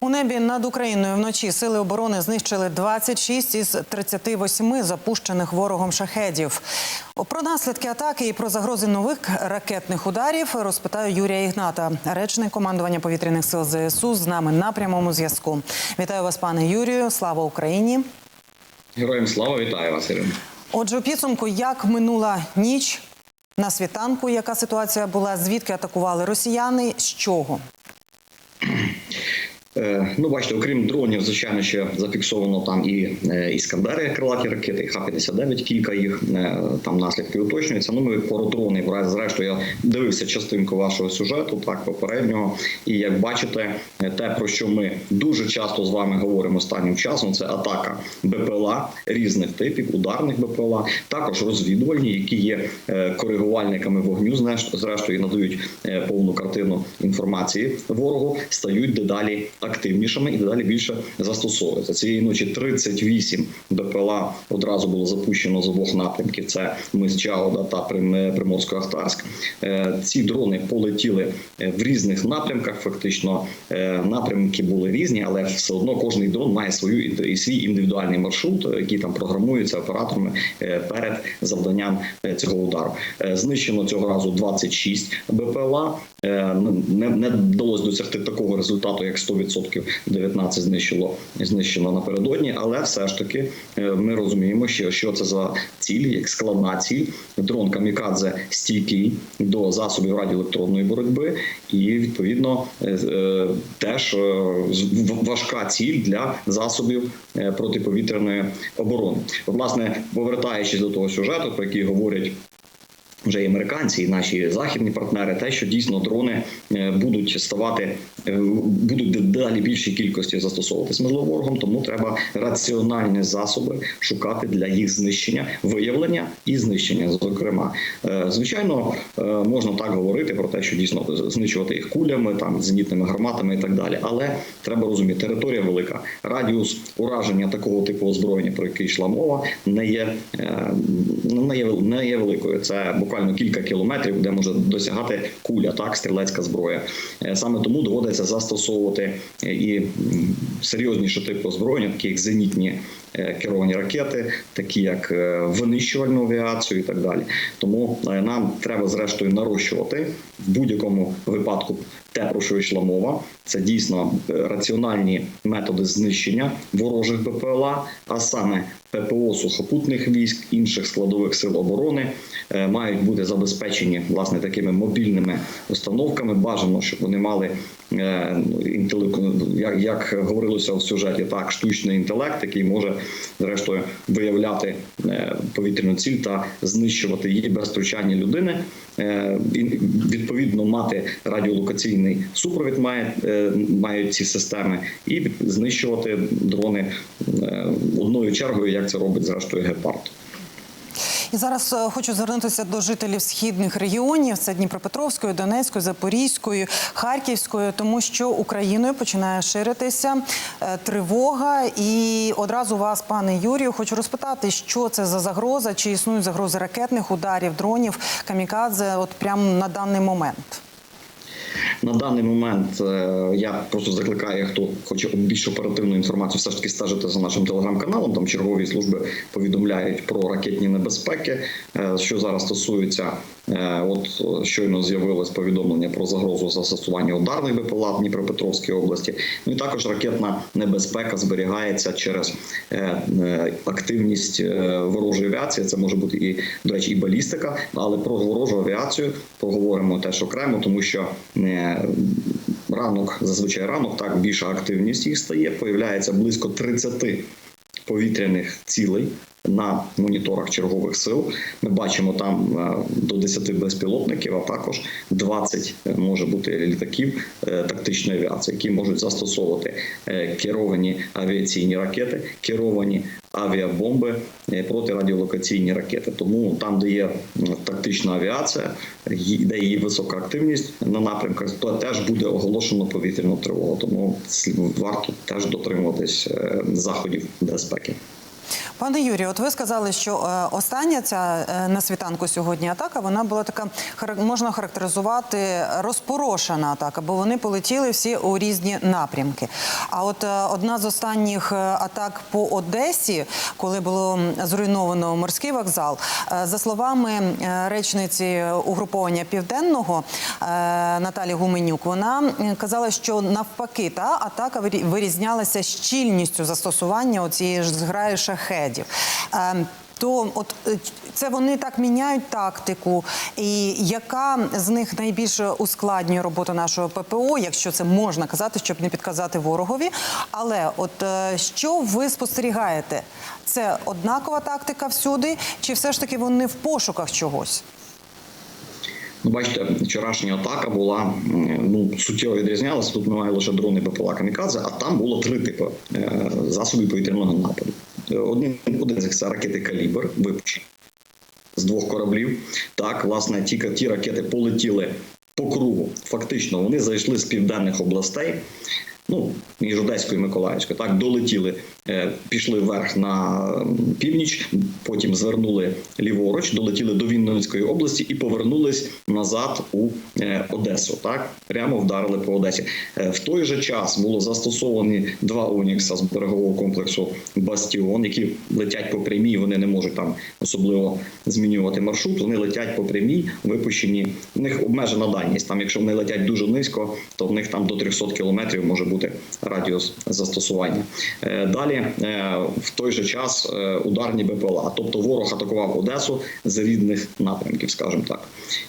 У небі над Україною вночі сили оборони знищили 26 із 38 запущених ворогом шахедів. Про наслідки атаки і про загрози нових ракетних ударів розпитаю Юрія Ігната, речник командування повітряних сил ЗСУ, з нами на прямому зв'язку. Вітаю вас, пане Юрію. Слава Україні! Героям слава вітаю вас, Ірина. Отже, у підсумку, як минула ніч на світанку, яка ситуація була, звідки атакували росіяни, з чого? Е, Ну, бачите, окрім дронів, звичайно, ще зафіксовано там і е, іскандери, крилаті ракети, і Х-59, кілька їх е, там наслідки уточнюються. Ну, ми про дрони, зрештою, я дивився частинку вашого сюжету, так попереднього. І як бачите, те, про що ми дуже часто з вами говоримо останнім часом, це атака БПЛА різних типів, ударних БПЛА, також розвідувальні, які є коригувальниками вогню, зрештою і надають повну картину інформації ворогу, стають дедалі активнішими і дедалі більше застосовуються. Цієї ночі 38 БПЛА одразу було запущено з обох напрямків. Це мис Чауда та Прим- Приморсько-Ахтарськ. Е, Ці дрони полетіли е, в різних напрямках. Фактично е, напрямки були різні, але все одно кожний дрон має свою і- свій індивідуальний маршрут, який там програмується операторами перед завданням цього удару. Знищено цього разу 26 БПЛА. Не, не вдалося досягти такого результату, як 100%. 19 знищило знищено напередодні, але все ж таки е, ми розуміємо, що, що це за ціль, як складна ціль. Дрон камікадзе стійкий до засобів радіоелектронної боротьби, і відповідно е, е, теж важка ціль для засобів протиповітряної оборони. Власне, повертаючись до того сюжету, про який говорять вже і американці, і наші західні партнери, те, що дійсно дрони е, будуть ставати, е, будуть дедалі більшій кількості застосовуватись можливо ворогом, тому треба раціональні засоби шукати для їх знищення, виявлення і знищення. Зокрема, Е, звичайно, можна так говорити про те, що дійсно знищувати їх кулями, там зенітними гарматами і так далі. Але треба розуміти, територія велика, радіус ураження такого типу озброєння, про який йшла мова, не є не є не є великою. Це буквально кілька кілометрів, де може досягати куля, так стрілецька зброя. Е, Саме тому доводиться застосовувати е, і серйозніше типи озброєння, такі як зенітні е, керовані ракети, такі як винищувальну авіацію і так далі. Тому нам треба зрештою нарощувати в будь-якому випадку те, про що йшла мова. Це дійсно е, раціональні методи знищення ворожих БПЛА, а саме ППО сухопутних військ, інших складових сил оборони е, мають бути забезпечені власне такими мобільними установками. Бажано, щоб вони мали е, ну, як, як говорилося в сюжеті, так штучний інтелект, який може зрештою виявляти повітряну ціль та знищувати її без втручання людини. І, Відповідно, мати радіолокаційний супровід має, е, мають ці системи, і знищувати дрони е, одною чергою, як це робить зрештою гепард. І зараз е, хочу звернутися до жителів східних регіонів: це Дніпропетровської, Донецької, Запорізької, Харківської, тому що Україною починає ширитися тривога. І одразу вас, пане Юрію, хочу розпитати, що це за загроза, чи існують загрози ракетних ударів, дронів, камікадзе, от прямо на даний момент. На даний момент е, я просто закликаю, хто хоче більш оперативну інформацію, все ж таки стежити за нашим телеграм-каналом. Там чергові служби повідомляють про ракетні небезпеки. Е, Що зараз стосується, от е, щойно з'явилось повідомлення про загрозу застосування ударних БПЛА в Дніпропетровській області. Ну і також ракетна небезпека зберігається через е, е, активність е, ворожої авіації. Це може бути і до речі, і балістика, але про ворожу авіацію поговоримо теж окремо, тому що е, ранок, зазвичай ранок, так більша активність їх стає. Появляється близько 30 повітряних цілей на моніторах чергових сил. Ми бачимо там е, до 10 безпілотників, а також 20 може бути літаків е, тактичної авіації, які можуть застосовувати е, керовані авіаційні ракети, керовані авіабомби, е, протирадіолокаційні ракети. Тому там, де є тактична авіація, де є висока активність на напрямках, то теж буде оголошено повітряну тривогу. Тому слід- варто теж дотримуватись е, заходів безпеки. Пане Юрію, от ви сказали, що е, остання ця е, на світанку сьогодні атака, вона була така, можна характеризувати розпорошена атака, бо вони полетіли всі у різні напрямки. А от е, одна з останніх атак по Одесі, коли було зруйновано морський вокзал, за словами речниці угруповання південного Наталі Гуменюк, вона казала, що навпаки та атака вирі- вирізнялася щільністю застосування цієї ж зграї шахедів. Е, то от е, це вони так міняють тактику, і яка з них найбільше ускладнює роботу нашого ППО, якщо це можна казати, щоб не підказати ворогові. Але от е, що ви спостерігаєте? Це однакова тактика всюди, чи все ж таки вони в пошуках чогось? Ну, бачите, вчорашня атака була ну суттєво відрізнялася. Тут немає лише дрони БПЛА камікадзе, а там було три типи е, засобів повітряного нападу. Один один з них це ракети калібр, випущені з двох кораблів. Так, власне, ті, ті ракети полетіли по кругу. Фактично, вони зайшли з південних областей. Ну, між Одеською і Миколаївською, так долетіли, пішли вверх на північ, потім звернули ліворуч, долетіли до Вінницької області і повернулись назад у е, Одесу. Так прямо вдарили по Одесі. Е, В той же час було застосовані два Онікса з берегового комплексу Бастіон, які летять по прямій. Вони не можуть там особливо змінювати маршрут. Вони летять по прямій, випущені. В них обмежена дальність. Там, якщо вони летять дуже низько, то в них там до 300 кілометрів може бути радіус застосування. Е, Далі е, в той же час е, ударні БПЛА, тобто ворог атакував Одесу з рідних напрямків, скажімо так,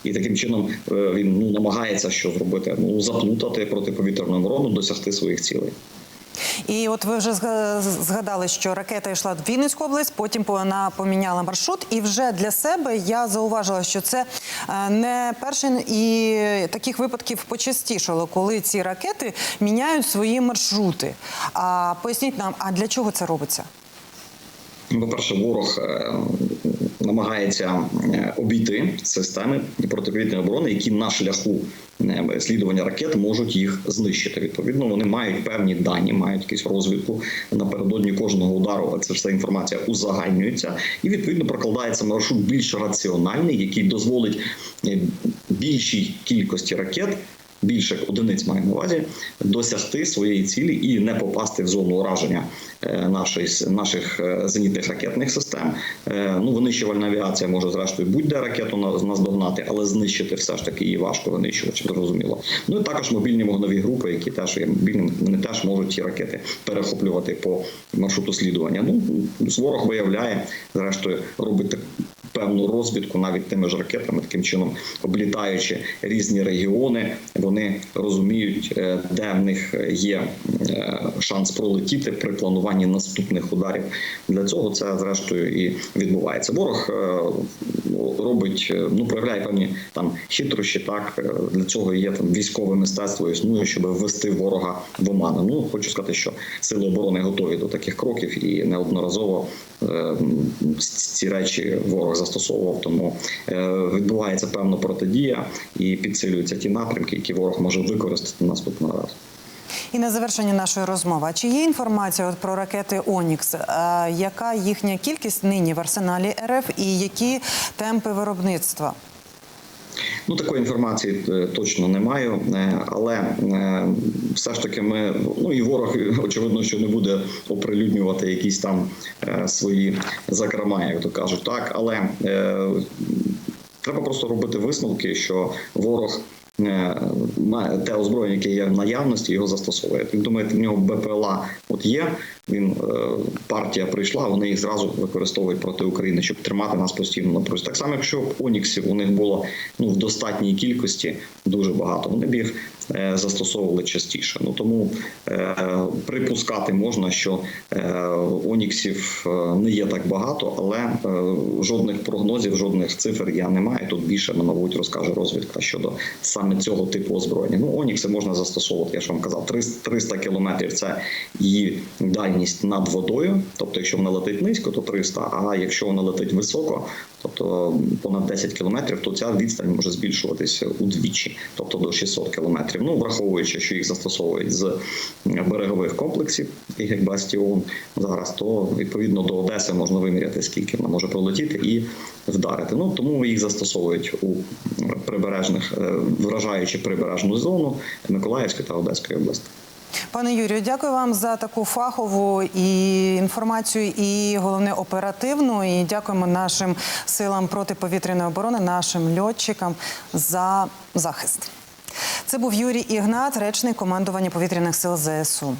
і таким чином е, він ну намагається що зробити, ну заплутати протиповітряну оборону, досягти своїх цілей. І от ви вже згадали, що ракета йшла в Вінницьку область, потім вона поміняла маршрут. І вже для себе я зауважила, що це е, не перший і таких випадків почастішало, коли ці ракети міняють свої маршрути. А поясніть нам, а для чого це робиться? Ну, По-перше, ворог е, намагається е, обійти системи протиповітряної оборони, які на шляху е, слідування ракет можуть їх знищити. Відповідно, вони мають певні дані, мають якусь розвідку напередодні кожного удару. Це вся інформація узагальнюється, і відповідно прокладається маршрут більш раціональний, який дозволить е, більшій кількості ракет. Більше одиниць маю на увазі досягти своєї цілі і не попасти в зону ураження е, нашої наших е, зенітних ракетних систем. Е, Ну винищувальна авіація може зрештою будь-де ракету на- наздогнати, але знищити все ж таки її важко винищувачем, зрозуміло. Ну і також мобільні вогнові групи, які теж є мобільними, вони теж можуть ці ракети перехоплювати по маршруту слідування. Ну ворог виявляє, зрештою робить певну розвідку навіть тими ж ракетами, таким чином облітаючи різні регіони, вони розуміють, е, де в них є е, шанс пролетіти при плануванні наступних ударів. Для цього це зрештою і відбувається. Ворог е, робить, е, ну проявляє певні там хитрощі. Так е, для цього є там військове мистецтво існує, щоб ввести ворога в оману. Ну хочу сказати, що сили оборони готові до таких кроків і неодноразово е, ці речі ворог застосовував. Тому е, відбувається певна протидія і підсилюються ті напрямки, які ворог може використати наступного разу. І на завершення нашої розмови, чи є інформація про ракети Онікс? Е, Яка їхня кількість нині в арсеналі РФ і які темпи виробництва? Ну такої інформації е, точно не маю, е, але все ж таки ми ну і ворог очевидно, що не буде оприлюднювати якісь там свої закрома, як то кажуть, так але треба просто робити висновки, що ворог. Е, те озброєння, яке є в наявності, його застосовує. Ви думаєте, в нього БПЛА от є. Він е, партія прийшла, вони їх зразу використовують проти України, щоб тримати нас постійно на прозі. Так само, якщо б Оніксів у них було ну в достатній кількості, дуже багато. Вони б їх е, застосовували частіше. Ну тому е, припускати можна, що Оніксів не є так багато, але жодних прогнозів, жодних цифр я не маю. Тут більше, мабуть, розкаже розвідка щодо саме цього типу озброєння. Ну, Онікси можна застосовувати, я ж вам казав, 300 300 кілометрів це її дальність над водою. Тобто, якщо вона летить низько, то 300, а якщо вона летить високо, тобто понад 10 кілометрів, то ця відстань може збільшуватися удвічі, тобто до 600 кілометрів. Ну, враховуючи, що їх застосовують з берегових комплексів, як Бастіон зараз, то відповідно до Одеси можна виміряти, скільки вона може пролетіти і вдарити. Ну тому їх застосовують у прибережних, е, вражаючи прибережну зону Миколаївської та Одеської області. Пане Юрію, дякую вам за таку фахову і інформацію, і головне оперативну. І дякуємо нашим силам протиповітряної оборони, нашим льотчикам за захист. Це був Юрій Ігнат, речник командування повітряних сил ЗСУ.